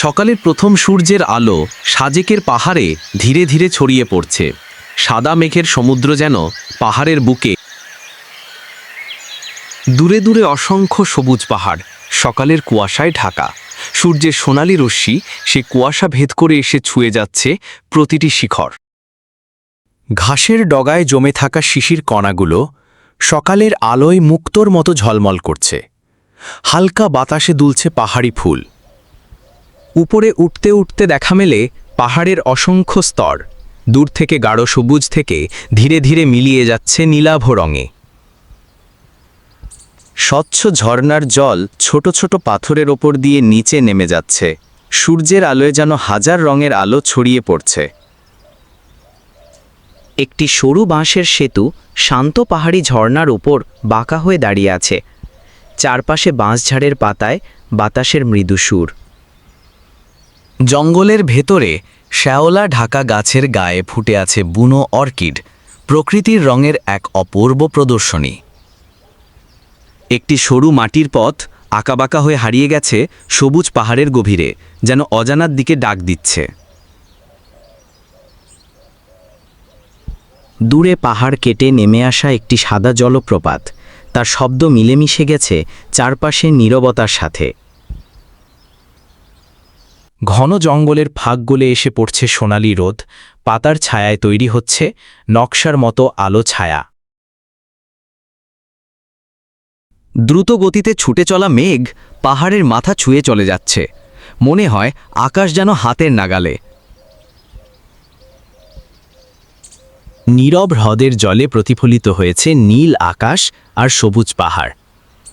সকালের প্রথম সূর্যের আলো সাজেকের পাহাড়ে ধীরে ধীরে ছড়িয়ে পড়ছে। সাদা মেঘের সমুদ্র যেন পাহাড়ের বুকে দূরে দূরে অসংখ্য সবুজ পাহাড়, সকালের কুয়াশায় ঢাকা। সূর্যের সোনালি রশ্মি সে কুয়াশা ভেদ করে এসে ছুঁয়ে যাচ্ছে প্রতিটি শিখর। ঘাসের ডগায় জমে থাকা শিশির কণাগুলো সকালের আলোয় মুক্তোর মতো ঝলমল করছে। হালকা বাতাসে দুলছে পাহাড়ি ফুল। উপরে উঠতে উঠতে দেখা মেলে পাহাড়ের অসংখ্য স্তর। দূর থেকে গাঢ় সবুজ থেকে ধীরে ধীরে মিলিয়ে যাচ্ছে নীলাভ রঙে। স্বচ্ছ ঝর্ণার জল ছোট ছোট পাথরের ওপর দিয়ে নিচে নেমে যাচ্ছে। সূর্যের আলোয় যেন হাজার রঙের আলো ছড়িয়ে পড়ছে। একটি সরু বাঁশের সেতু শান্ত পাহাড়ি ঝর্ণার উপর বাঁকা হয়ে দাঁড়িয়ে আছে। চারপাশে বাঁশঝাড়ের পাতায় বাতাসের মৃদু সুর। জঙ্গলের ভেতরে শ্যাওলা ঢাকা গাছের গায়ে ফুটে আছে বুনো অর্কিড, প্রকৃতির রঙের এক অপূর্ব প্রদর্শনী। একটি সরু মাটির পথ আঁকাবাঁকা হয়ে হারিয়ে গেছে সবুজ পাহাড়ের গভীরে, যেন অজানার দিকে ডাক দিচ্ছে। দূরে পাহাড় কেটে নেমে আসা একটি সাদা জলপ্রপাত, তার শব্দ মিলেমিশে গেছে চারপাশে নীরবতার সাথে। ঘন জঙ্গলের ফাঁক গলে এসে পড়ছে সোনালি রোদ, পাতার ছায়ায় তৈরি হচ্ছে নকশার মতো আলো ছায়া। দ্রুত গতিতে ছুটে চলা মেঘ পাহাড়ের মাথা ছুঁয়ে চলে যাচ্ছে। মনে হয় আকাশ যেন হাতের নাগালে। নীরব হ্রদের জলে প্রতিফলিত হয়েছে নীল আকাশ আর সবুজ পাহাড়।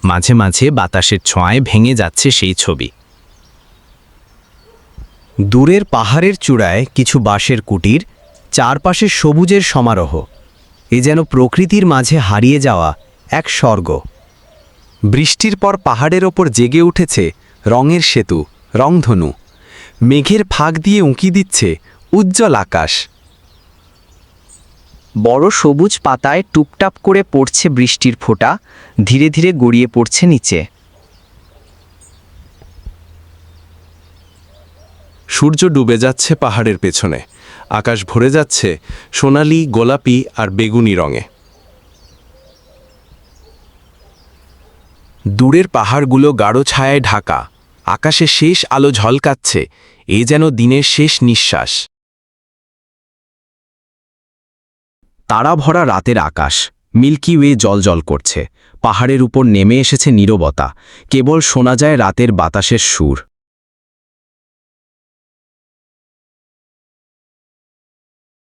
মাঝে মাঝে বাতাসের ছোঁয়ায় ভেঙে যাচ্ছে সেই ছবি। দূরের পাহাড়ের চূড়ায় কিছু বাঁশের কুটির, চারপাশে সবুজের সমারোহ। এ যেন প্রকৃতির মাঝে হারিয়ে যাওয়া এক স্বর্গ। বৃষ্টির পর পাহাড়ের ওপর জেগে উঠেছে রঙের সেতু, রংধনু। মেঘের ফাঁক দিয়ে উঁকি দিচ্ছে উজ্জ্বল আকাশ। বড় সবুজ পাতায় টুপটাপ করে পড়ছে বৃষ্টির ফোঁটা, ধীরে ধীরে গড়িয়ে পড়ছে নিচে। সূর্য ডুবে যাচ্ছে পাহাড়ের পেছনে। আকাশ ভরে যাচ্ছে সোনালি, গোলাপি আর বেগুনি রঙে। দূরের পাহাড়গুলো গাঢ় ছায়ায় ঢাকা। আকাশে শেষ আলো ঝলকাচ্ছে, এ যেন দিনের শেষ নিঃশ্বাস। তারা ভরা রাতের আকাশ, মিল্কি ওয়ে জলজল করছে। পাহাড়ের উপর নেমে এসেছে নীরবতা, কেবল শোনা যায় রাতের বাতাসের সুর।